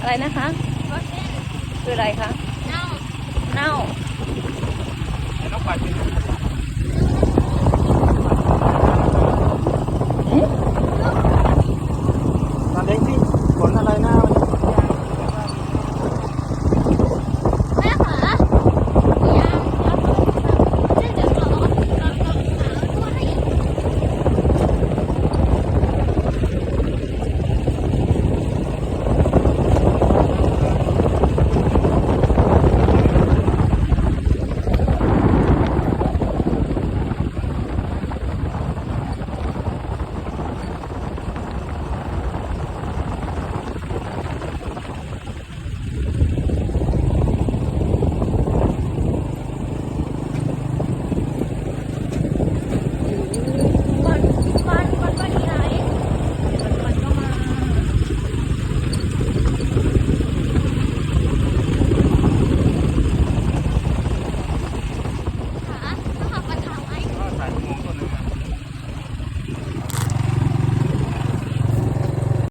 อะไรนะคะ คืออะไรคะ เน่า เน่า